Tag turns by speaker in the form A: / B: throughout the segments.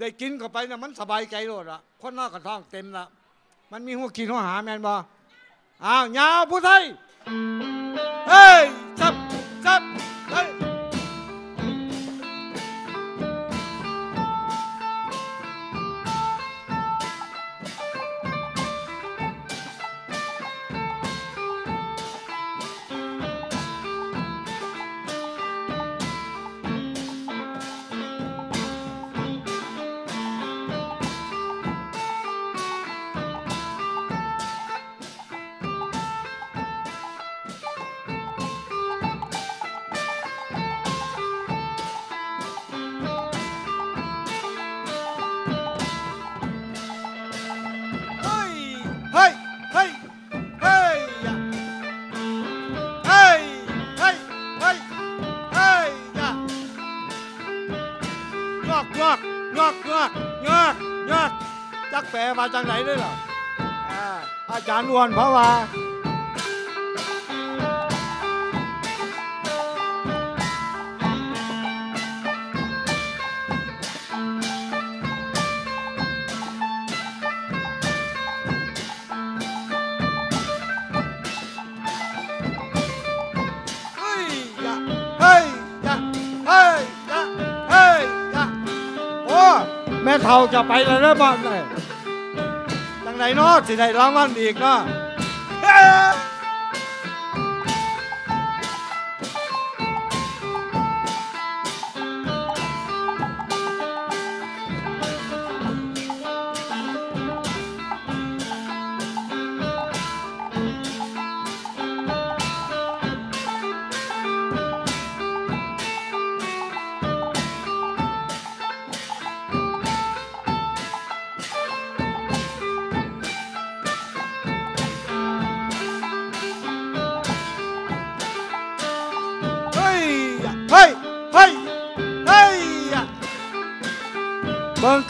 A: ได้กินเข้าไปนะมันสบายใจโลดละคนนอกกระท้องเต็มละมันมีหัวกินหัวหาแมนบออ้าวยาวผู้ไทยเฮ้ยจับจับ จากไหนด้วยเหรออ่าอาจารย์อ้วนพระว่าเฮ้ยย่าเฮ้ยย่าเฮ้ยย่าเฮ้ยย่าโอ้แม่เฒ่าจะไปแล้วนะบ้านเลย ไหนเนาะสิได้รางวัลอีกเนาะ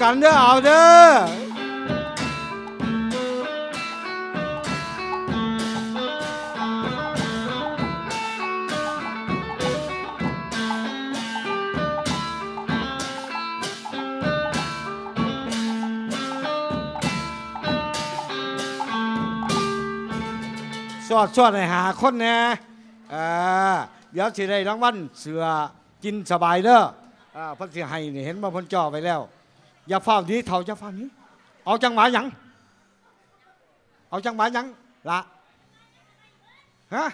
A: กันเด้อเอาเด้อสอดสอดให้หาคนแน่เอ่าเดี๋ยวสิได้รางวัลเสือกินสบายเด้ออ่าเพิ่นสิให้นี่เห็นบ่เพิ่นจ่อไปแล้ว อย่าเฝ้าหนี้เท่าอย่าเฝ้าหนี้ เอาจังหวะหยัง เอาจังหวะหยังละฮะ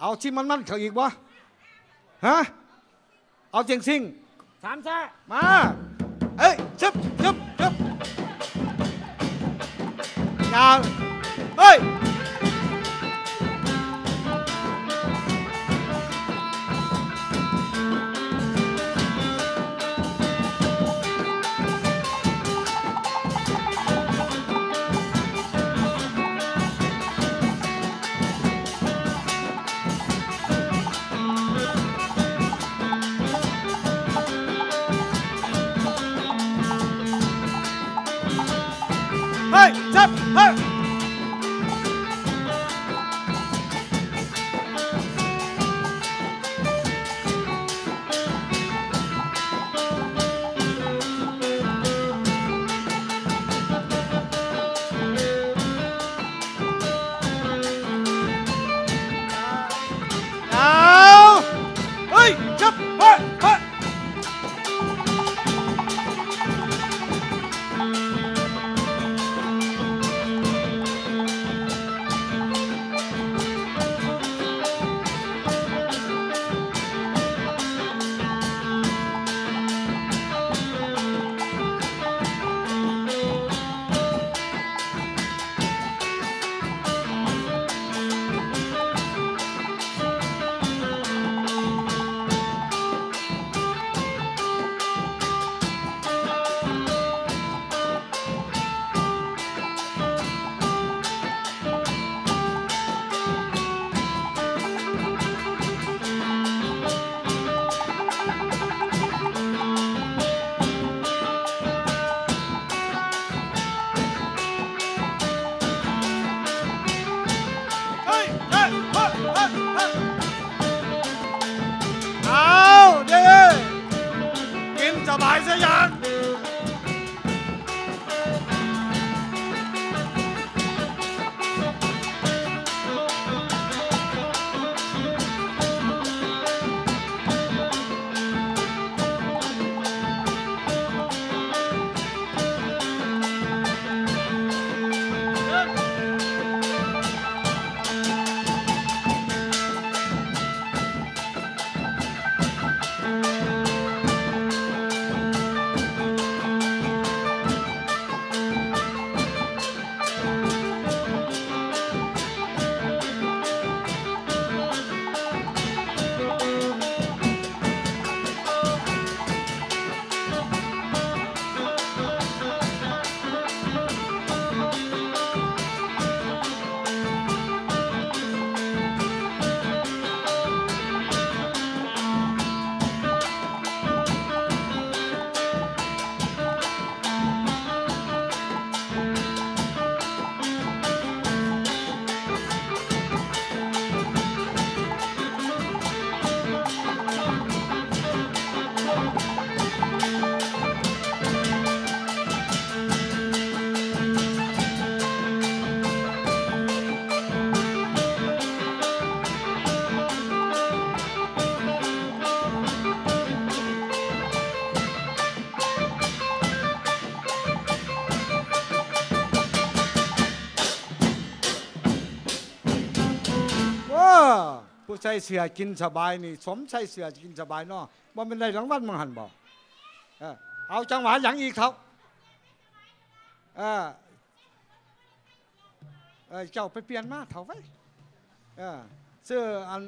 A: เอาที่มันมันๆเขาอีกบ่ฮะเอาเจียงซิงสามแซ่มาเอ้ยชึบชึบชึบยาว 二。I said,
B: yeah. ส่
A: เสือกินสบายนี่ สมใส่เสือกินสบายเนาะว่าเป็นได้รางวัลมังหันบอกเอาจังหวะอย่างอีกเท่าเจ้าไปเปลี่ยนมาเท่าไว้เสื้ออัน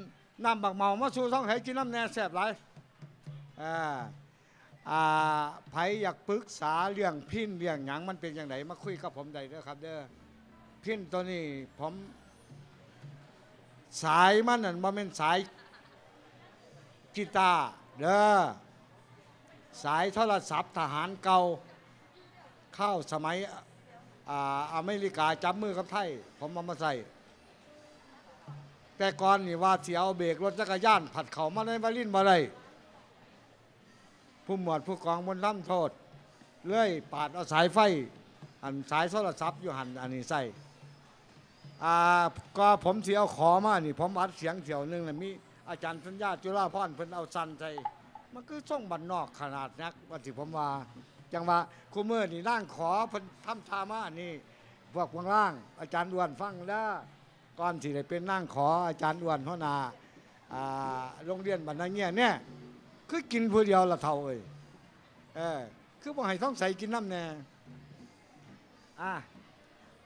A: น้ำบักเมามาสู่ท้องให้กินน้ำแน่แซ่บหลายอ่าอ่าไผอยากปรึกษาเรื่องพินเรื่องหยังมันเป็นอย่างไรมาคุยกับผมได้เด้อครับเด้อพินตัวนี้ผม สายมันนั่นบ่แม่นสายกีตาร์เด้อสายโทรศัพท์ทหารเก่าเข้าสมัยอเมริกาจับมือกับไทยผมเอามาใส่ แต่ก่อนนี่ว่าเสิเอาเบรกรถจักรยานผัดเขามาในบาลินบ่ได้ผู้หมวดผู้กองบนน้ำโทษเลื่อยปาดเอาสายไฟ อันสายโทรศัพท์อยู่หันอันนี้ใส่ อ่าก็ผมเสียเอาขอมานี่ ผมอัดเสียงเสียวหนึงนะมีอาจารย์สัญญาจุฬาพรเพิ่นเอาสันใจมันคือส่งบันนอกขนาดนักว่าที่ผมว่าจังว่าคู่มือนี่นั่งขอเพิ่นทำทามานี่พวกข้างล่าง อาจารย์อ้วนฟังแล้วก่อนที่ได้เป็นนั่งขออาจารย์อ้วนหัวหน้าอ่าโรงเรียนบรรณาเงี้ยเนี่ยคือกินผู้เดียวละเท่าเอ้ยเออคือบ่ให้ท้องใสกินน้ำแน่อะ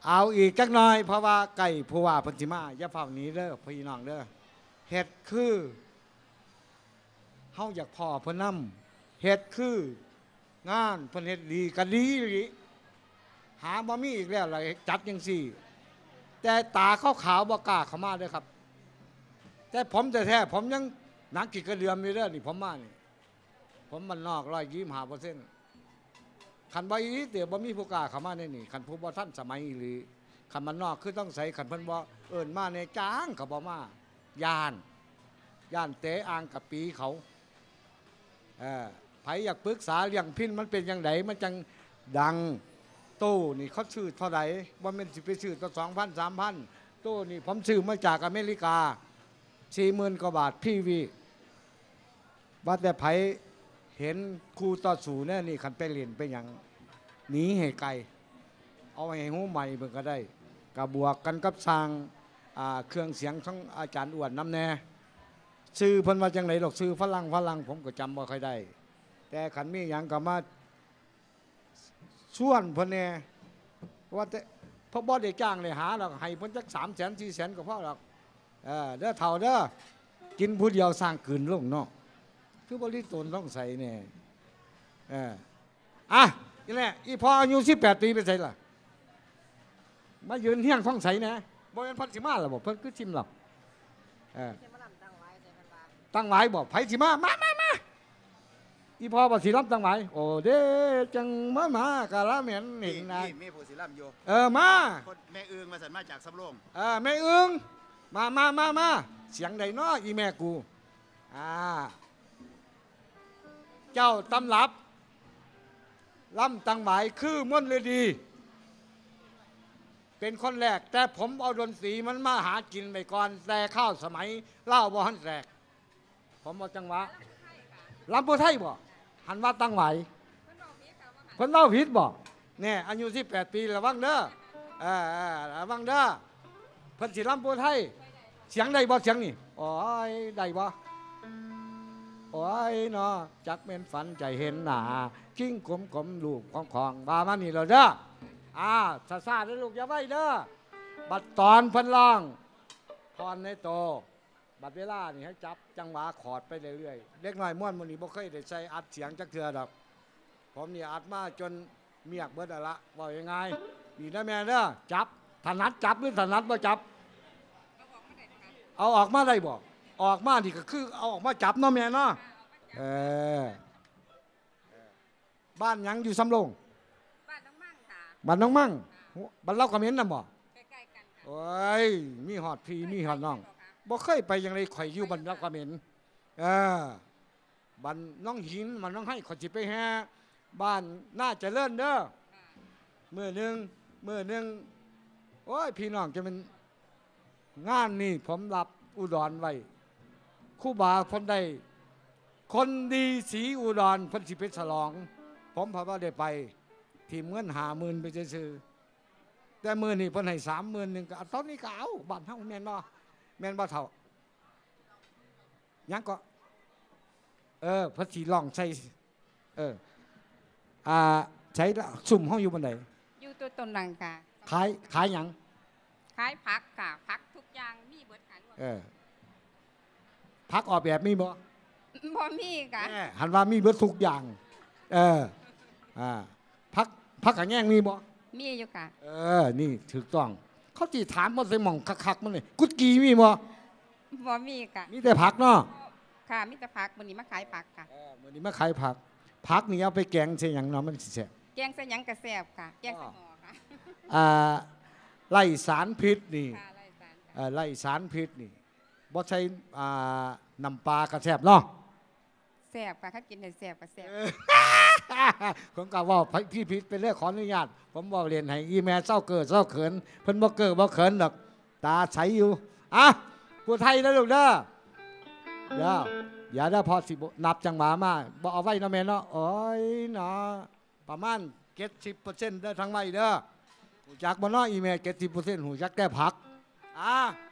A: เอาอีกจักหน่อยเพราะว่าไก่ผู้ว่าพันธิมาอย่าเฝ้านี้เด้อพี่น้องเด้อเห็ดคือเฮาอยากพ่อเพิ่นนำเห็ดคืองานเพิ่นเฮ็ดดีก็ดีหลีหาบ่มีอีกแล้วล่ะจัดจังซี่ แต่ตาขาวขาวบ่กล้าเข้ามาเด้อครับ แต่ผมแท้ผมยังหนักกินกระเดือมอยู่เด้อนี่ผมมานี่ผมมันนอก125%ขันบ่อี หลีเดี๋ยวบ่มีผู้กล้าเข้ามาในนี่ขันผู้บ่ทันสมัยอีหลีขันมันนอกคือต้องใส่ขันเพิ่นบ่เอิ้นมาในจ้างก็บ่มาย่านย่านเตะอ่างกับปีเขาเออไผอยากปรึกษาเรื่องพินมันเป็นจังไดมันจังดังตู้นี่เขาซื้อเท่าไหร่บ่แม่นสิไปซื้อต่อ2,000 3,000ตู้นี่ผมซื้อมาจากอเมริกา40,000กว่าบาทพีวีว่าแต่ไผ เห็นครูต่อสู้เนี่ยนี่ขันไปเรียนไปหยังหนีให้ไกล เอาให้หูใหม่เพิ่นก็ได้กระบวกกันกับสร้างอ่าเครื่องเสียงของอาจารย์อ้วนน้ำแน่ซื้อเพิ่นว่าจังไหนหรอกซื้อฝรั่งฝรั่งผมก็จำบ่ค่อยได้ แต่ขันมีหยังก็มาส่วนเพิ่นแน่ว่าแต่พราะบ่ได้จ้างเลยหาหรอกให้เพิ่นจัก3 0 0 0 0 4 0 0 0ก็พอหรอกเออเด้อเฒ่าเด้อกินผู้เดียวสร้างคืนลงเนาะ คือบริตนต้องใส่เนี่ยเอออะนี่แหละอีพออายุสิบแปดปีไปใส่ล่ะ มายืนเฮี้ยงท้องใสนะบ่เป็นพันสิมาหรอบอกเพิ่นคือชิมหรอกเออตั้งไว้บอกไผสิมามามามาอีพอบอกสิรับตั้งไว้โอ้เด้จังมามากะละเหม็น
B: มี
A: เห็นนะ
B: มีมีผู้ศิลป์อยู่
A: เออมา
B: คนแม่เอืองมาสันมาจากสำโรง
A: เออแม่อึงมามามามาเสียงใดน้ออีแม่กูอ่า เจ้าตำรับล่ำตังหวายคือม่นฤดี เป็นคนแรก แต่ผมเอาดนตรีมันมาหากินไปก่อน แต่ข้าวสมัยเล่าบ่หันแรก ผมเอาจังหวะลำปูไทยบ่หันว่าตังไหวคนเล่าผิดบ่เนี่ยอายุ18ปีระวังเด้อเออเออระวังเด้อเพิ่นสิลำปูไทย เสียงได้บ่เสียงนี่อ้ยได้บ่ โอ้ยเนาะจักเป็นฝันใจเห็นหนากิ้งกลมกลมลูกของของว่ามานี่แล้วเด้ออ่าซาซาเด้อลูกอย่าไว้เด้อบัดตอนพิ่นร้องพรในโต บัดเวลานี่ให้จับจังหวะขอดไปเรื่อยๆเล็กน้อยม่วนมื้อนี้บ่เคยได้ใช้อัดเสียงจักเทื่อดอกผมนี่อัดมาจนเมียกเบิดแล้วละว่ายังไงนี่นะแม่เด้อจับถนัดจับหรือถนัดบ่จับ เอาออกมาได้บ่อ อกมานี่ก็คือเอาออกมาจับเนาะแม่เนาะเออบ้านหยังอยู่สำโรง
C: บ้านน้องมั่งค่ะ
A: บ้านน้องมั่งบ้านเล่าคำเห็นน่ะบ่
C: ใกล้ๆกันค่ะ
A: โอ้ยมีหอดพี่มีหอดน้องบ่เคยไปยังไงข่อยอยู่บรรลักกระเหม็นเออบ้านน้องหินมันน้องให้ข่อยสิไปแฮบ้านน่าเจะเลิ่นเด้อมือหนึ่งมือหนึ่งโอ้ยพี่น้องจะเป็นงานนี่ผมรับอุดรไว้ ครู่บาคนใดคนดีสีอุดรเพันสิเพชรฉลอง ผมพาว่าได้ไป ทีมเงินหาหมื่นไปซื้อๆแต่มือนี่เพิ่นให้สามหมื่นหนึ่งก็เอาตอนนี้ก็เอาบ้านเฮาแม่นบ่แม่นบ่เท่ายังก็เออพระสีลองใส่เอออ่าใช้ละสุ่มห้องอยู่บนไหน
C: อยู่ตัวตนหลังค่ะ
A: ขายขายหยัง
C: ขายผักค่ะผักทุกอย่างมีเบิดขายรวม
A: เออ พักออกแบบมีบ่
C: บ่มีค่ะ
A: แม่หันว่ามีเบิดทุกอย่าง เอออ่าพักพักกับแง่งมีบ่
C: มีอยู่ค่ะ
A: เออ นี่ถูกต้อง เขาจีถามมาใส่หม่องคักๆมันเลยกุดกีมีบ่
C: บ่มีค่ะ
A: มีแต่ผักเนาะ
C: ค่ะมีแต่ผักวันนี้มาขายผักค่ะ
A: เออมื้อนี้มาขายผักผักนี่เอาไปแกงใส่หยังเนาะมันสิแซ่บ
C: แกงใส่หยังกระแซบค่ะ แกงใส่หม้อค่ะ
A: อ่าไล่สารพิษนี่
C: ค่ะไรสารค่ะ
A: เอ่อไล่สารพิษนี่ บ่ใช้อ่าน้ำปลากระแทบเนาะ
C: แซบค่ะถ้ากินได้แซบก็แซบ
A: ผมก็เว่าพี่พิษเป็นเรื่องขออนุญาต ผมบอกเรียนให้อีแม่เศร้าเกิดเศร้าเขิน เพิ่นบ่เกิดบ่เขินดอกตาใสอยู่อะผู้ไทยนะลูกเด้อเดี๋ยวอย่าได้พอสิบนับจังหวะมาบ่เอาไว้เนาะแม่เนาะโอ้ยเนาะประมาณ70%ได้ทั้งไว้เด้อหูจักบ่เนาะอีแม่70%หูจักแต่ผักอะ
C: ค่ะค่ะ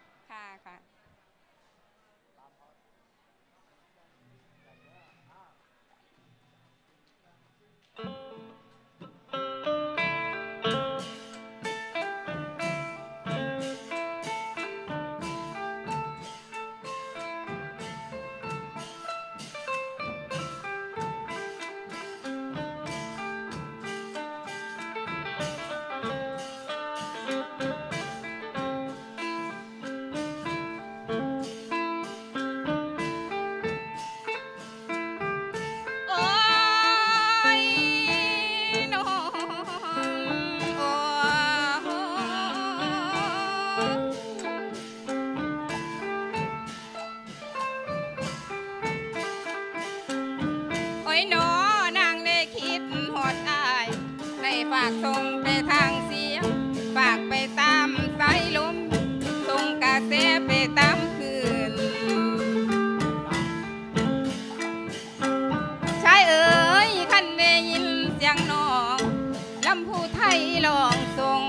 C: ลองส่ง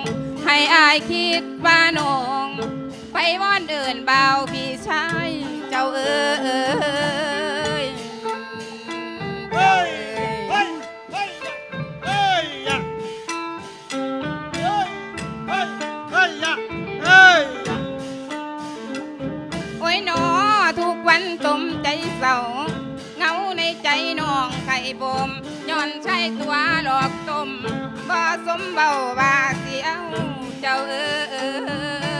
C: ให้อายคิดว่าน้อง ไปวอนเดินเบาพี่ชายเจ้าเอ๋ย
A: เฮ้ยเฮ้ยเฮ้ยเฮ้ยยะเฮ้ยเฮ้ยเฮ้ยยะเฮ้ยยะ
C: โอ้ยหนอทุกวันตมใจเศร้าเงาในใจน้องไข่บม ย้อนใช้ตัวหลอกต้มบ่สมเบาว่าเสียวเจ้าเออ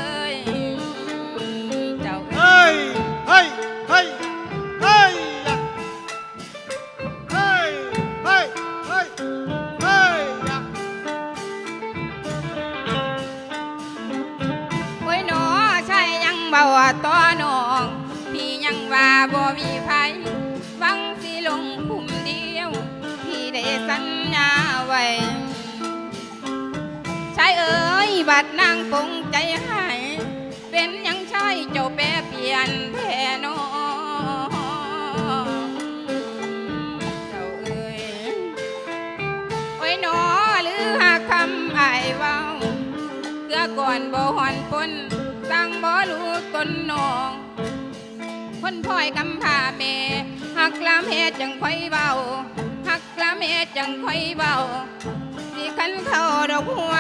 C: ดนางปงใจหายเป็นยังชายเจ้าแปรเปลี่ยนแท่นอเจ้าเอ๋ยโอ้ยนอหรือหากคำอายเว้าเกือก่อนบ่หอนปนตั้งบ่รู้ตนนองคนพ่อยกำพร้าแม่หักลามเฮ็ดจังค่อยเบาหักลามเฮ็ดจังค่อยเบาสิคันเข้าดอกหัว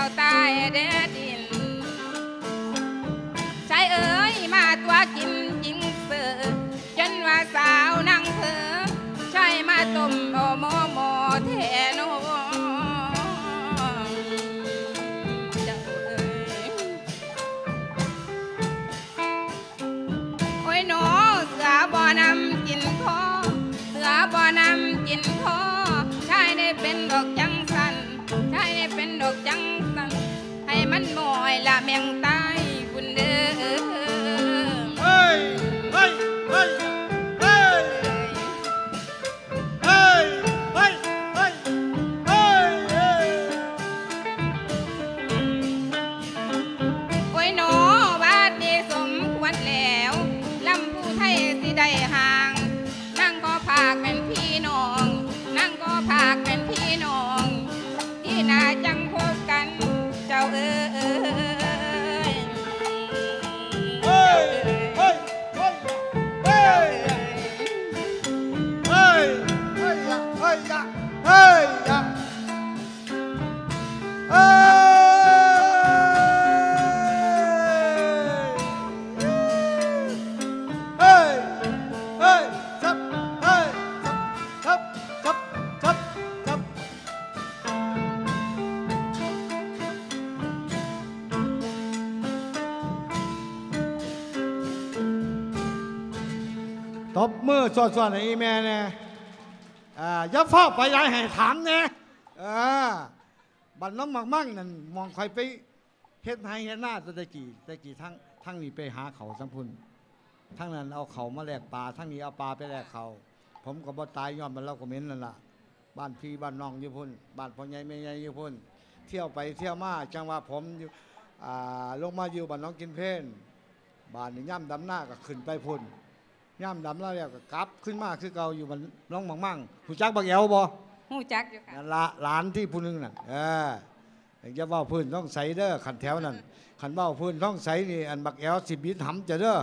C: out thy dead ngoài là miền ta บมือสวด
A: ๆให้อีแม่เนี่ยอ่าย่าเฝ้าไปยายให้ถามเนี่ยบันน้ำมักมั่งนั่นมองใครไปเฮ็ดให้เฮ็ดหน้าแตะกี้แตะกี้ทั้งทั้งนี้ไปหาเขาทั้งพุนทั้งนั้นเอาเขามาแลกปลาทั้งนี้เอาปลาไปแลกเขา ผมก็บ่ตายย้อนมันเล่าก็เม็นนั่นล่ะบ้านพี่บ้านน้องอยู่พุ่นบ้านพ่อใหญ่แม่ใหญ่อยู่พุ่นเที่ยวไปเที่ยวมาจังว่าผมอยู่าลงมาอยู่บ้านน้องกินเพนบ้านนี่ย่ำดำหน้าก็ขึ้นไปพุ่น ย่ำดำแล้วแล้วก็กลับขึ้นมาคือเก่าอยู่มันน้องมังมั่งผู้จักบักแอวบ่
C: หูจักอยู่ค่ะ
A: นั่นละหลานที่ผู้หนึงนั่นเอออย่าเว้าพื้นต้องใสเด้อขันแถวนั่นขันเว้าพื้นต้องใสนี่อันบักแอวสิบิดหำจะเด้อ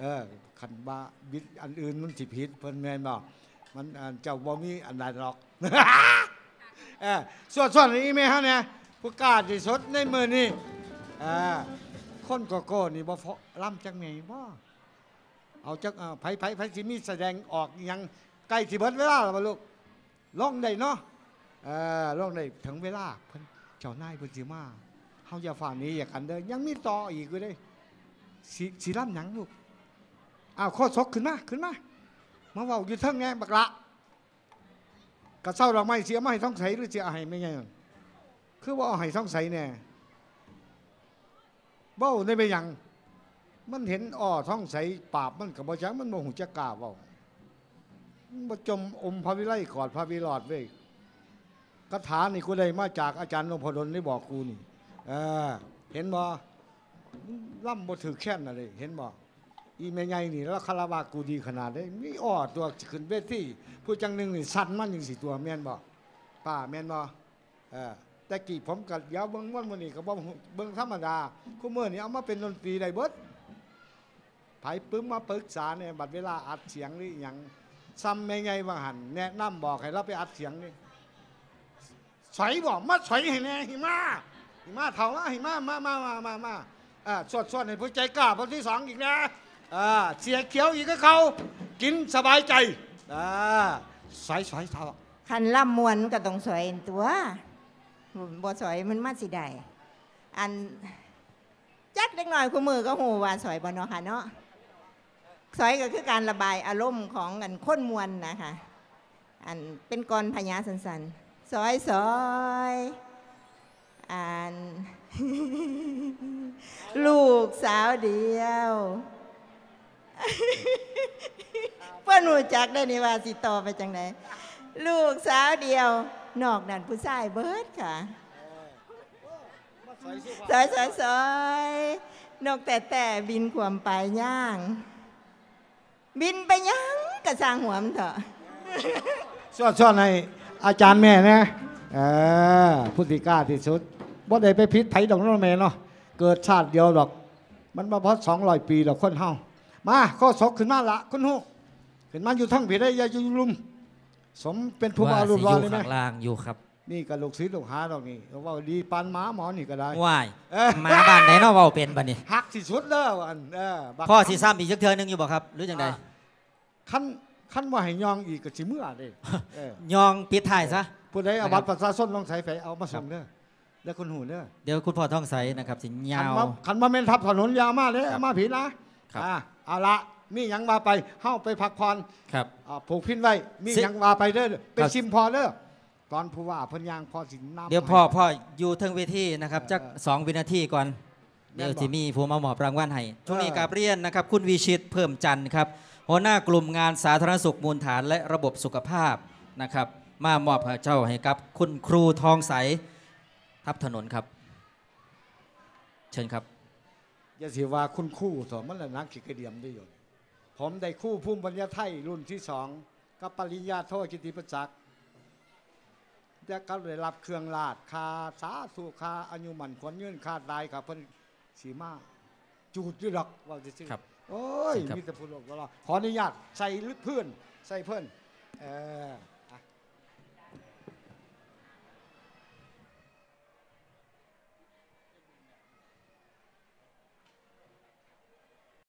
A: เออขันบาบิดอันอื่นมันสิผิดเพิ่นแม่นบ่มันอันเจ้าบ่มีอันใดหรอกเออส่วนส่วนนี้แม่ฮะเนี่ยผู้กล้าที่สุดในมือนี่เออคนโกโก้นี่บ่ฟอล่ำจังไงบ่ เอาจักเอาไผไผไผสิมีแสดงออกยังใกล้สิเบิดเวลาแล้วบ่ลูกลงได้เนาะเออลงได้ถึงเวลาเพิ่นเจ้านายเพิ่นสิมาเฮาอย่าฝ่านี้อย่ากันเด้อยังมีต่ออีกอยู่เด้สิสิล่ำหยังลูกอ้าวข้อศกขึ้นมาขึ้นมามาเว้าอยู่เทิงแน่บักละกระเซ้าดอกไม้เสียไมาให้องใสหรือสิเอาให้ไม่ไงคือว่าเอาให้ท้องใสแน่เว้าได้ไปยัง มันเห็นอ้อท้องใสปราบมันกับบ่จักมันบ่หูจักกล้าเว้ามันบ่จมอมพระวิไลกอดพระวิรอดเว้ยคาถานี่กูได้มาจากอาจารย์หลวงพ่อดลได้บอกกูนี่เออเห็นบ่ล่ำบ่ถือแค้นอะไรเห็นบ่อีแม่ใหญ่นี่แล้วคาราวะกูดีขนาดได้มีอ้อตัวขึ้นเวทีผู้จังหนึ่งนี่สั่นมันจังสิตัวแม่นบ่ป้าแม่นบ่เออแต่กี้ผมก็เดี๋ยวเบิ่งวันมื้อนี้ก็บ่เบิ่งธรรมดาคุมื้อนี้เอามาเป็นดนตรีได้เบิด ไผปึ้มมาปรึกษาเนี่ยบัดเวลาอัดเสียงหรืออย่างซ้ำไม่ไงว่าหันแนะนำบอกให้เราไปอัดเสียงนี่ใส่บอกมาใส่ให้แน่หิมาหิมาเท่ามาหิมามามามามามาอ่าสวดสวดให้ผู้ใจกล้าคนที่สองอีกนะอ่าเสียเขียวอีกก็เขากินสบายใจอ่าใสอยสอยเท่า
D: คันล่ำมวนก็ต้องสวยตัวบ่สวยมันมาสิได้อันจักเล็กน้อยคู่มือก็หูว่าสวยบ่เนาะค่ะเนาะ สวยก็คือการระบายอารมณ์ของอันค้นมวลนะคะอันเป็นกรพญาสันสันๆสอยสอยอันลูกสาวเดียวเพื่อนรู้จักได้นี่ว่าสิต่อไปจังไดลูกสาวเดียว นอกนั้นผู้ชายเบิดค่ะ
A: สอยสู้
D: สอยสอยสอยนกแต่แต่บินขวมไปย่าง บินไปย่างกระสร้างหัวมันเถอะ
A: ชอดชอดในอาจารย์แม่นะเออพุทธิกล้าที่สุดบ่ได้ไปพิษไผดอกน้องแม่เนาะเกิดชาติเดียวดอก มันมาเพราะสองร้อยปีดอกคนเฮามาข้อศกขึ้นมาละคุณฮู้ขึ้นมาอยู่ทั้งผีได้อยาอยู่ลุม สมเป็นผู้
E: ว่า
A: บารู
E: สิ
A: ปร
E: อ
A: อยู่เลยไหม
E: ข้างล่างอยู่ครับ
A: นี่ก็ลูกศิษย์ลูกหาดอกนี่เขาว่าดีปานหมาหมอนี่ก็ได้
E: ว่าย
A: เอ้ย
E: หมาบ้านไหนเนาะเว้าเป็นบัดนี้
A: หักที่สุดเลยอันเออบัก
E: พ่อสิซ้ำอีกจักเทื่อนึงอยู่บ่ครับ หรือจังใด
A: อ่าขั้นขั้นว่าให้ยองอีกก็สิเมื่อเด้เออย
E: องปิดท้ายซะ
A: ผู้ใดเอา
E: นะครับ
A: บัตรประชาชนลองใส่ไฟเอามาส่งเด้อแล้วคุณหูเด้อ
E: เดี๋ยวคุณพ่อท่องใสนะครับสิยา
A: ขัน
E: ว
A: มาขันมาเม่นทับถนนยาวมาเลย
E: ครับ
A: เอามาผีนะครับ อ่าเอาละมีหยังมาไปเฮ้าไปพักผ่อน
E: ครับ
A: อ่าผูกพินไว้มี
E: สิ
A: หยังมาไปเด้อไป
E: ครับ
A: ชิมพอเด้อ ตอนผู้ว่าเพิ่นยางพอสิน้ำ
E: เดี๋ยวพ่อพ่ออยู่เทิงเวทีนะครับจัก
A: เออ
E: สองวินาทีก่อน
A: แม่นบ่
E: เดี๋ยวจะมีผู้มามอบรางวัลให้ช่วงนี้
A: เออ
E: กราบเรียนนะครับ คุณวิชิตเพิ่มจันทร์ครับหัวหน้ากลุ่มงานสาธารณสุขมูลฐานและระบบสุขภาพนะครับ มามอบให้เจ้าให้กับ คุณครูทองใสทับถนนครับ เชิญครับ
A: อย่าสิว่าคุณครู่เถอะมันละนักขีกระเดียมได้อยู่ผมได้คู่ภูมิปัญญาไทยรุ่นที่สองกับปริญญาโทกิติประจักษ์ และก็ได้รับเครื่องราชคาสาธุคาอายุมันขวัญยืนคาตายครับเพิ่นสีมาจูดอยี่ดอกว่าจะซื้อ
E: ครับ
A: โอ้ย
E: ครับ
A: มีแต่พูดบอกว่าขออนุญาตใส่ลึกเพื่อนใส่เพื่อนเออ